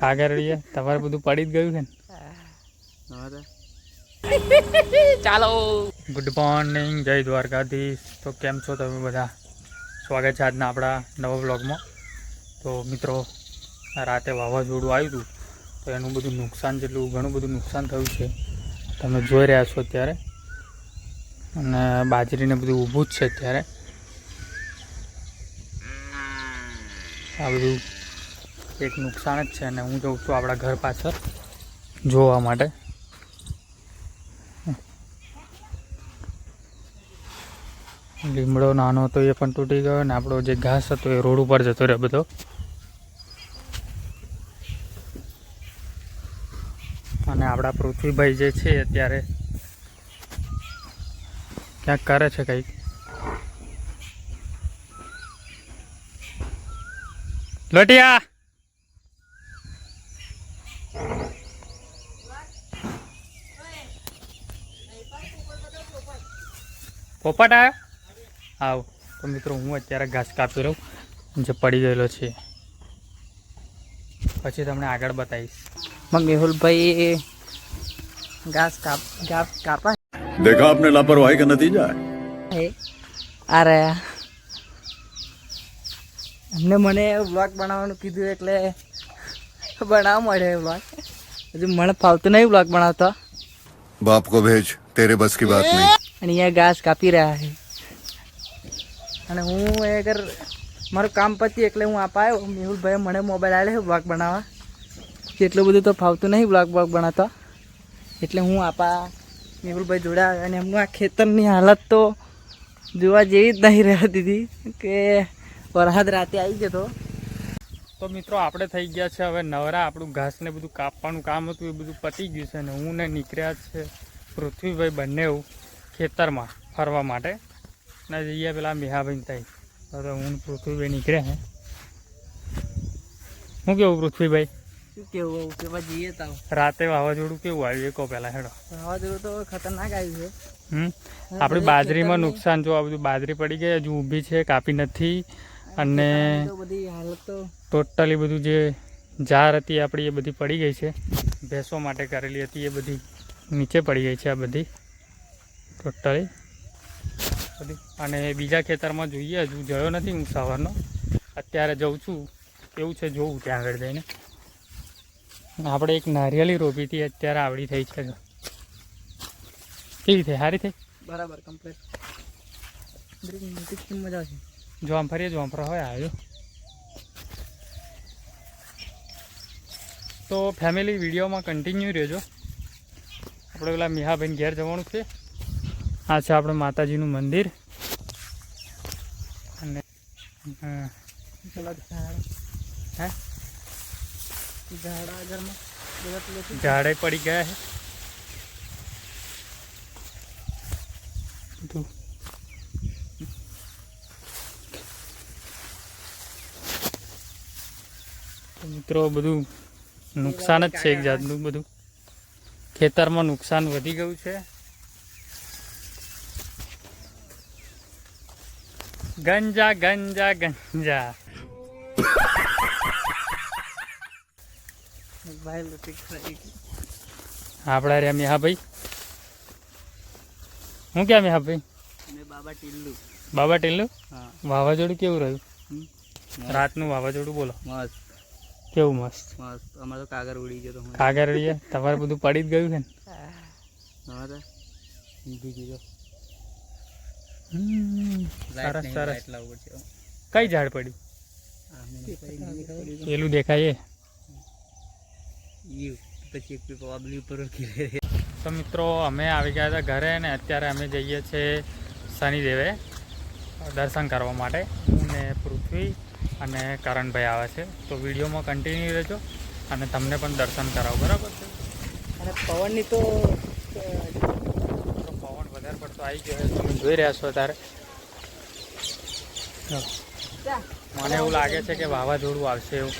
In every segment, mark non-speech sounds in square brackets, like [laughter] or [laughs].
કાગળીએ તમારે બધું પડી જ ગયું છે ને? ચાલો. ગુડ મોર્નિંગ જય દ્વારકાધીશ. તો કેમ છો તમે બધા? સ્વાગત છે આજના આપણા નવા બ્લોગમાં તો મિત્રો રાતે વાવાઝોડું આવ્યું હતું તો એનું બધું નુકસાન જેટલું ઘણું બધું નુકસાન થયું છે. તમે જોઈ રહ્યા છો અત્યારે. અને બાજરીને બધું ઊભું જ છે અત્યારે. આ બધું એક નુકસાન જ છે અને હું જઉં છું આપણા ઘર પાછળ જોવા માટે. લીમડો નાનો હતો એ પણ તૂટી ગયો ને આપણો જે ઘાસ હતો એ રોડ ઉપર જતો રહ્યો બધો. અને આપણા પૃથ્વીભાઈ જે છે અત્યારે ક્યાંક કરે છે કંઈક. લોટિયા! પોપટ આવ્યો આવ. તો મિત્રો હું અત્યારે ઘાસ કાપી રહ્યો જે પડી ગયેલો છે. પછી તમને આગળ બતાવીશ. મેહુલભાઈ ઘાસ કાપ ઘાસ કાપા દેખા આપને લાપરવાહી કા નતીજા અરે. એમને મને બ્લોગ બનાવવાનું કીધું એટલે બનાવ મળે બ્લોગ હજુ મને ફાવતું નહીં બ્લોગ બનાવતો. બાપ કો ભેજ તેરે બસ કી બાત નહીં. અને અહીંયા ઘાસ કાપી રહ્યા છે. અને હું એ અગર મારું કામ પતી એટલે હું આપ આવ્યો. મેહુલભાઈ મને મોબાઈલ આવ્યો બ્લોગ બનાવવા. એટલું બધું તો ફાવતું નહીં બ્લોક બ્લોગ બનાવતો. એટલે હું આપા મેહુલભાઈ જોડા અને એમનું આ ખેતરની હાલત તો જોવા જેવી જ નહીં રહ્યા હતી કે વરસાદ રાતે આવી ગયો હતો તો મિત્રો આપણે થઈ ગયા છે હવે નવરા આપણું ઘાસને બધું કાપવાનું કામ હતું એ બધું પતી ગયું છે અને હું ને નીકળ્યા છે પૃથ્વીભાઈ બંને ખેતરમાં ફરવા માટે. ને જઈએ પેલા મેહાભાઈ થઈ હવે હું પૃથ્વીભાઈ નીકળ્યા હે. શું કેવું પૃથ્વીભાઈ? શું કેવું કેવા જઈએ તો રાતે વાવાઝોડું કેવું આવ્યું? એ કહો પહેલાં હેડો. વાવાઝોડું તો ખતરનાક આવ્યું છે. હમ? આપણી બાજરીમાં નુકસાન જો આ બધું બાજરી પડી ગઈ હજુ ઊભી છે કાપી નથી. અને ટોટલી બધું જે જાર હતી આપણી એ બધી પડી ગઈ છે. ભેંસો માટે કરેલી હતી એ બધી નીચે પડી ગઈ છે આ બધી. ટોટલી. બધી. અને બીજા ખેતરમાં જોઈએ, હજુ જયો નથી હું સવારનો. અત્યારે જઉં છું. એવું છે જોવું ત્યાં આગળ જઈને. આપણે એક નારિયેળી રોપી હતી અત્યારે આવડી થઈ છે. કેવી થઈ? સારી થઈ? બરાબર કમ્પ્લીટ મજા આવશે. જો એ ફરીએ જો આમ ફરવા હોય આવ્યો. તો ફેમિલી વિડીયોમાં કન્ટિન્યુ રહેજો. આપણે પેલા મિહાભાઈને ઘેર જવાનું છે. આ છે આપણે માતાજીનું મંદિર. અને હા, ઝાડ હે પડી ગયા છે બધું તો મિત્રો બધું નુકસાન જ છે એક જાતનું બધું. ખેતરમાં નુકસાન વધી ગયું છે. ગંજા ગંજા ગંજા. આપણા રહ્યા મેહાભાઈ. હું ક્યાં મેહાભાઈ? ભાઈ બાબા ટીલ્લુ. બાબા ટેલું વાવાઝોડું કેવું રહ્યું? રાતનું વાવાઝોડું બોલો. મસ્ત. કેવું મસ્ત. મસ્ત. અમારે તો કાગર ઉડી ગયો તો કાગર ઉડી ગયા? તમારે બધું પડી જ ગયું છે ને? અમારે સરસ સરસ. કઈ ઝાડ પડ્યું? પેલું દેખાય તો મિત્રો અમે આવી ગયા હતા ઘરે ને અત્યારે અમે જઈએ છીએ શનિદેવે દર્શન કરવા માટે. હું ને પૃથ્વી. અને કરણભાઈ આવે છે. તો વિડીયોમાં કન્ટિન્યુ રહેજો અને તમને પણ દર્શન કરાવો. બરાબર છે? અને પવનની તો પવન વધારે પડતો આવી ગયો છે તમે જોઈ રહ્યા છો અત્યારે. મને એવું લાગે છે કે વાવાઝોડું આવશે એવું.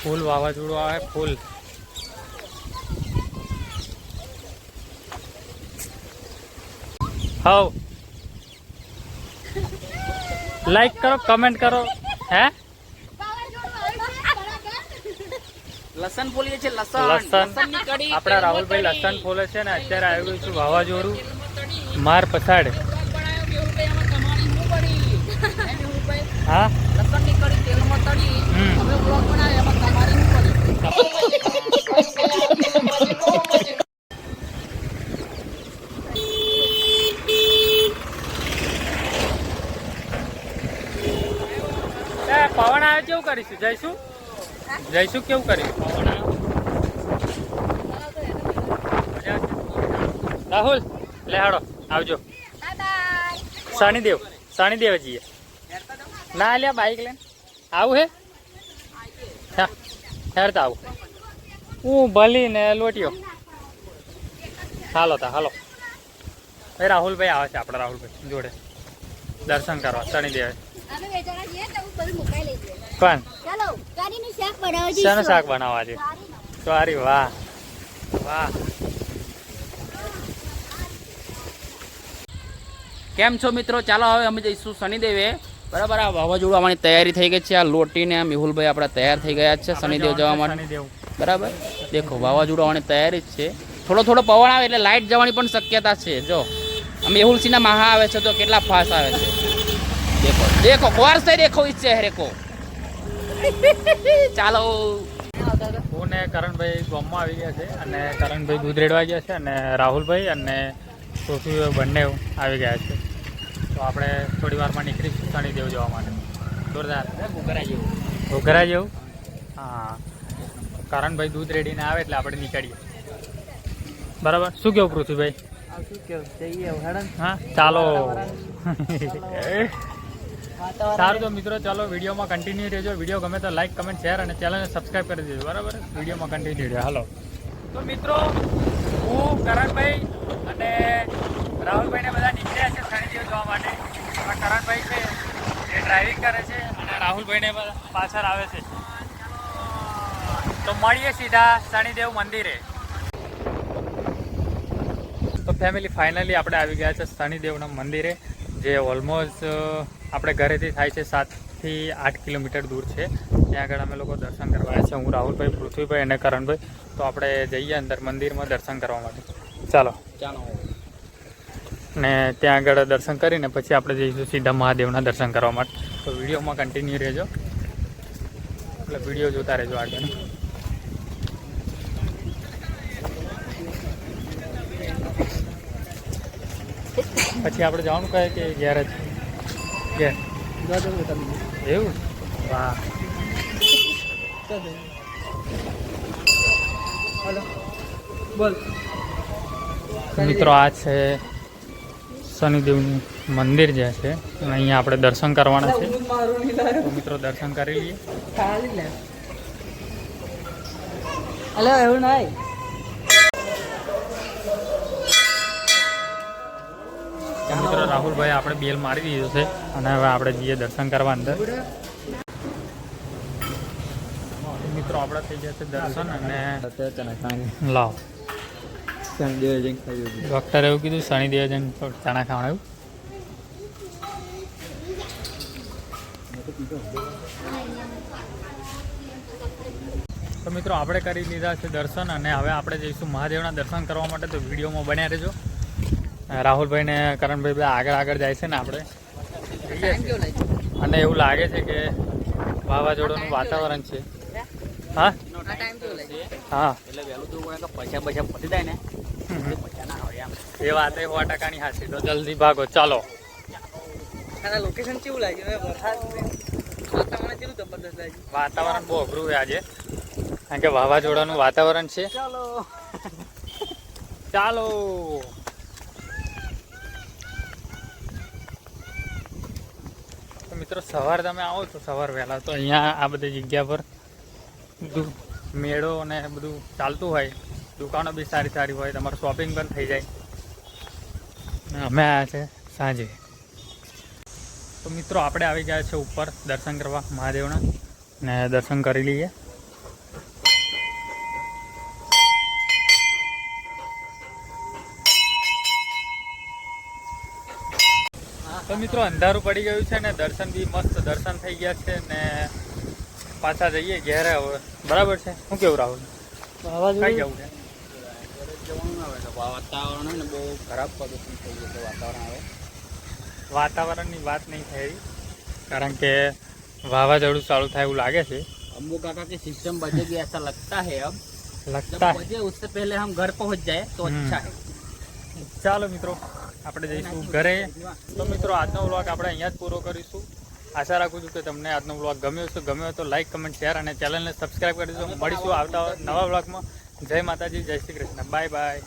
ફૂલ વાવાઝોડું આવે ફૂલ. હવ. લાઈક કરો કમેન્ટ કરો. હે? લસણ ફોલીએ આપણા રાહુલભાઈ લસણ ફોલે છે ને અત્યારે આવ્યું છું વાવાઝોડું. માર પછાડ. હા? કરીશું? જઈશું? જઈશું કેવું કરીશું? રાહુલ લે હાડો આવજો. શનિદેવ શનિદેવ જઈએ ના, લ્યા બાઈક લઈને. આવું હે? હા, હેરતા આવું. હું ભલી ને લોટીયો. હાલો તા, હાલો. એ રાહુલભાઈ આવે છે આપણા રાહુલભાઈ જોડે. દર્શન કરવા, શનિદેવ. અમે વેચાણા જઈએ તો બધું મુકાઈ લઈએ કોણ? ચાલો કારીનું શાક બનાવવા શાનું શાક બનાવવા છે સારી વાહ. વાહ. કેમ છો મિત્રો? ચાલો હવે અમે જઈશું શનિદેવે. બરાબર આ વાવાઝોડું તૈયારી થઈ ગઈ છે. આ લોટીને આ મેહુલભાઈ આપણા તૈયાર થઈ ગયા છે શનિદેવ જવા માટે. બરાબર? દેખો વાવાઝોડું આવવાની તૈયારી જ છે. થોડો થોડો પવન આવે એટલે લાઇટ જવાની પણ શક્યતા છે. જો આ મેહુલસિંહના મહા આવે છે તો કેટલા ફાસ આવે છે. દેખો દેખો કોર સે દેખો ઇસ ચહેરે કો. ચાલો. હું ને કરણભાઈ ગામમાં આવી ગયા છે અને કરણભાઈ દૂધ રેડવા ગયા છે અને રાહુલભાઈ અને સોફી બંને આવી ગયા છે. તો આપણે થોડી વારમાં નીકળીશું શનિદેવ જવા માટે. જોરદાર. ઘોઘરા જેવું. હા. કરણભાઈ દૂધ રેડીને આવે એટલે આપણે નીકળીએ. બરાબર? શું કેવું પૃથ્વીભાઈ? હા ચાલો. [laughs] સારું તો મિત્રો, ચાલો વિડીયોમાં કન્ટિન્યુ રહેજો. વીડિયો ગમે તો લાઈક કમેન્ટ શેર અને ચેનલને સબસ્ક્રાઈબ કરી દેજો. બરાબર? વિડીયોમાં કન્ટિન્યુ રહેજો હાલો. તો મિત્રો, હું કરણભાઈ અને રાહુલભાઈને બધા નીકળ્યા છે શનિદેવ જોવા માટે. કરણભાઈ છે, એ ડ્રાઇવિંગ કરે છે અને રાહુલભાઈને પાછળ આવે છે. તો મળીએ સીધા શનિદેવ મંદિરે. તો ફેમિલી ફાઇનલી આપણે આવી ગયા છે શનિદેવના મંદિરે, જે ઓલમોસ્ટ આપણે ઘરેથી થાય છે સાતથી આઠ કિલોમીટર દૂર છે. ત્યાં આગળ અમે લોકો દર્શન કરવા આવ્યા છે. હું રાહુલભાઈ પૃથ્વીભાઈ અને કરણભાઈ. તો આપણે જઈએ અંદર મંદિરમાં દર્શન કરવા માટે. ચાલો. ચાલો. ને ત્યાં આગળ દર્શન કરીને પછી આપણે જઈશું સીધા મહાદેવના દર્શન કરવા માટે. તો વિડીયોમાં કન્ટિન્યુ રહેજો. એટલે વીડિયો જોતા રહેજો આગળ. પછી આપણે જવાનું કહે કે ઘેર જ એવું? વાહ. મિત્રો, આ છે શનિદેવનું મંદિર જે છે. અહીંયા આપણે દર્શન કરવાના છે. તો મિત્રો, દર્શન કરી લઈએ. હેલો એવું નહીં. રાહુલભાઈ આપણે બેલ મારી દીધો છે અને હવે આપણે જઈએ દર્શન કરવા અંદર. મિત્રો, આપણે થઈ છે દર્શન અને લાવ. ડૉક્ટરે એવું કીધું શનિદેવ જઈને ચણા એવું. તો મિત્રો, આપણે કરી લીધા છે દર્શન અને હવે આપણે જઈશું મહાદેવના દર્શન કરવા માટે. તો વિડીયોમાં બન્યા રહેજો. રાહુલભાઈ ને કરણભાઈ આગળ આગળ જાય છે ને આપણે. અને એવું લાગે છે કે વાવાઝોડાનું વાતાવરણ છે. હા? હા. એટલે વહેલું પૈસા પૈસા પતી જાય ને પૈસા ના હોય એમ એ વાત સો ટકાની હાસી. તો જલ્દી ભાગો. ચાલો. લોકેશન કેવું લાગ્યું? વાતાવરણ લાગ્યું? વાતાવરણ બહુ અઘરું છે આજે. કારણ કે વાવાઝોડાનું વાતાવરણ છે. ચાલો. ચાલો. મિત્રો, સવાર તમે આવો છો સવાર વહેલા. તો અહીંયા આ બધી જગ્યા પર બધું મેળો અને બધું ચાલતું હોય, દુકાનો બી સારી સારી હોય, તમારું શોપિંગ પણ થઈ જાય. અમે આવ્યા છે સાંજે. તો મિત્રો, આપણે આવી ગયા છે ઉપર દર્શન કરવા મહાદેવના, ને દર્શન કરી લઈએ. મિત્રો અંધારું પડી ગયું છે ને દર્શન બી મસ્ત દર્શન થઈ ગયા છે ને પાછા જઈએ ઘેરે હવે બરાબર છે શું કેવું રાહુલ કઈ વાવાઝોડું જવું છે વાતાવરણ ને બહુ ખરાબ પ્રદૂષણ થઈ ગયું છે વાતાવરણ હવે વાતાવરણની વાત નહીં થઈ કારણ કે વાવાઝોડું ચાલુ થાય એવું લાગે છે अम्बू काका की सिस्टम बजेगी ऐसा लगता है अब जब લગતા હે बजे उससे पहले हम घर पहुंच जाए तो हम्म। अच्छा है ચાલો મિત્રો આપણે જઈશું ઘરે. તો મિત્રો, આજનો વ્લોગ આપણે અહીંયા જ પૂરો કરીશું. આશા રાખું છું કે તમને આજનો વ્લોગ ગમ્યો છે ગમ્યો તો લાઈક કમેન્ટ શેર અને ચેનલને સબસ્ક્રાઈબ કરી દેજો. મળીશું આવતા નવા વ્લોગમાં જય માતાજી, જય શ્રી કૃષ્ણ. Bye bye